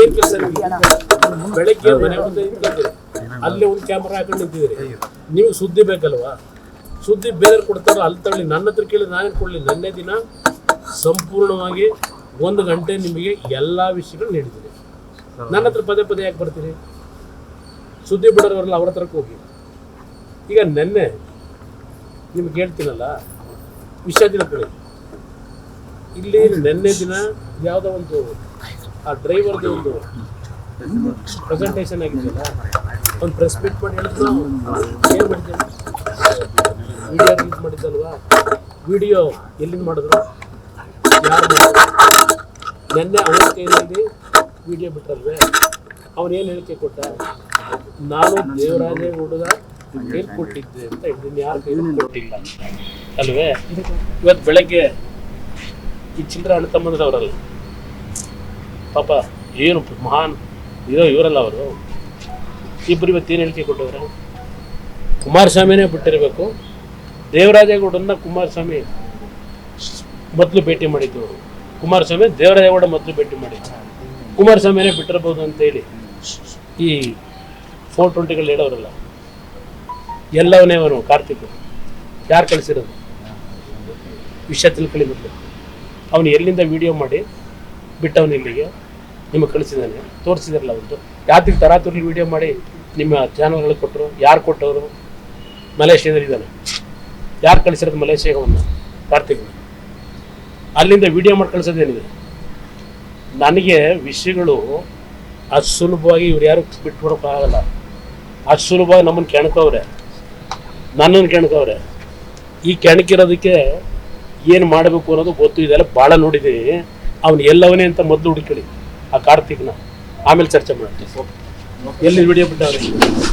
ಏನ್ ಬೆಳಗ್ಗೆ ಮನೆ ಮುಂದೆ ಅಲ್ಲೇ ಒಂದು ಕ್ಯಾಮ್ರಾ ಹಾಕೊಂಡು ನಿಂತಿದ್ದೀರಿ. ನೀವು ಸುದ್ದಿ ಬೇಕಲ್ವಾ? ಸುದ್ದಿ ಬೇರೆ ಕೊಡ್ತಾರೋ ಅಲ್ಲಿ ತಳ್ಳಿ ನನ್ನ ಹತ್ರ ಕೇಳಿ ನಾನೇ ಕೊಡಲಿ ನನ್ನೇ ದಿನ ಸಂಪೂರ್ಣವಾಗಿ ಒಂದು ಗಂಟೆ ನಿಮಗೆ ಎಲ್ಲ ವಿಷಯಗಳು ನೀಡಿದ್ದೀನಿ. ನನ್ನ ಹತ್ರ ಪದೇ ಪದೇ ಯಾಕೆ ಬರ್ತೀರಿ? ಸುದ್ದಿ ಬಿಡೋರವರೆಲ್ಲ ಅವ್ರ ಹತ್ರಕ್ಕೆ ಹೋಗಿ. ಈಗ ನೆನ್ನೆ ನಿಮ್ಗೆ ಹೇಳ್ತೀನಲ್ಲ ವಿಷಯ ತಿಳ್ಕೊಳ್ಳಿ ಇಲ್ಲಿ ನಿನ್ನೆ ದಿನ ಯಾವುದೋ ಒಂದು ಆ ಡ್ರೈವರ್ದು ಒಂದು ಪ್ರೆಸೆಂಟೇಷನ್ ಆಗಿದೆಯಲ್ಲ ಒಂದು ಪ್ರೆಸ್ ಮೀಟ್ ಮಾಡಿ ಹೇಳಿದ್ರು ಏನು ಮಾಡಿದ್ದೇನೆ ವಿಡಿಯೋ ರಿಲೀಸ್ ಮಾಡಿದ್ದಲ್ವಾ? ವಿಡಿಯೋ ಎಲ್ಲಿಂದ ಮಾಡಿದ್ರು? ಯಾರು ನಿನ್ನೆ ಅವನ ಕೈಯಲ್ಲಿ ವಿಡಿಯೋ ಬಿಟ್ಟಲ್ವೇ ಏನು ಹೇಳಿಕೆ ಕೊಟ್ಟ? ನಾನು ದೇವರಾಜೇ ಹುಡುಗ ಹೇಳ್ಕೊಟ್ಟಿದ್ದೆ ಕೊಟ್ಟಿದ್ದೆ ಅಂತ ಹೇಳಿದ್ದೀನಿ. ಯಾರು ಕೈಯಲ್ಲಿ ಕೊಟ್ಟಿಲ್ಲ ಅಲ್ವೇ? ಇವತ್ತು ಬೆಳಗ್ಗೆ ಈ ಚಿಲ್ಲರೆ ಅಣ್ಣ ತಮ್ಮಂದ್ರವರಲ್ಲ. ಪಾಪ ಏನು ಮಹಾನ್ ಇರೋ ಇವರಲ್ಲ ಅವರು. ಇಬ್ಬರು ಇವತ್ತು ಏನು ಹೇಳಿಕೆ ಕೊಟ್ಟವ್ರೆ ಕುಮಾರಸ್ವಾಮಿನೇ ಬಿಟ್ಟಿರಬೇಕು. ದೇವರಾಜೇಗೌಡನ್ನ ಕುಮಾರಸ್ವಾಮಿ ಮೊದಲು ಭೇಟಿ ಮಾಡಿದ್ದು ಅವರು. ಕುಮಾರಸ್ವಾಮಿ ದೇವರಾಜೇಗೌಡ ಮೊದಲು ಭೇಟಿ ಮಾಡಿದ್ದು. ಕುಮಾರಸ್ವಾಮಿನೇ ಬಿಟ್ಟಿರ್ಬೋದು ಅಂತೇಳಿ ಈ ಫೋರ್ ಟ್ವೆಂಟಿಗಳು ಹೇಳೋರಲ್ಲ. ಎಲ್ಲವನೇ ಅವನು ಕಾರ್ತಿಕ್ ಯಾರು ಕಳಿಸಿರೋದು? ವಿಷಯ ತಿಳ್ಕೊಳ್ಳಿ ಅವನು ಎಲ್ಲಿಂದ ವಿಡಿಯೋ ಮಾಡಿ ಬಿಟ್ಟವನು ಇಲ್ಲಿಗೆ? ನಿಮಗೆ ಕಳಿಸಿದ್ದಾನೆ. ತೋರಿಸಿದಾರಲ್ಲ ಅವ್ರದ್ದು. ಯಾತಿಗೆ ತರಾತುರಿ ವಿಡಿಯೋ ಮಾಡಿ ನಿಮ್ಮ ಚಾನಲ್ಗಳಿಗೆ ಕೊಟ್ಟರು. ಯಾರು ಕೊಟ್ಟವರು? ಮಲೇಷ್ಯಾದಲ್ಲಿ ಇದ್ದಾನೆ. ಯಾರು ಕಳಿಸಿರೋದು ಮಲೇಷ್ಯಾಗೆ ಕಾರ್ತಿಕ್ ಅಲ್ಲಿಂದ ವಿಡಿಯೋ ಮಾಡಿ ಕಳಿಸೋದೇನಿದೆ? ನನಗೆ ವಿಷಯಗಳು ಅಷ್ಟು ಸುಲಭವಾಗಿ ಇವ್ರು ಯಾರು ಬಿಟ್ಬಿಡೋಕ್ಕಾಗಲ್ಲ ಅಷ್ಟು ಸುಲಭವಾಗಿ ನಮ್ಮನ್ನು ಕೆಣಕವ್ರೆ. ನನ್ನನ್ನು ಕೆಣಕವ್ರೆ. ಈ ಕೆಣಕಿರೋದಕ್ಕೆ ಏನು ಮಾಡಬೇಕು ಅನ್ನೋದು ಗೊತ್ತು ಇದೆಲ್ಲ ಭಾಳ ನೋಡಿದೆ. ಅವನು ಎಲ್ಲವನೇ ಅಂತ ಮೊದಲು ಹುಡುಕಿಳಿ. ಆ ಕಾರ್ತಿಕ್ನ. ಆಮೇಲೆ ಚರ್ಚೆ ಮಾಡ್ತೀವಿ ಎಲ್ಲಿ ವಿಡಿಯೋ ಬಿಟ್ಟವ್ರೆ?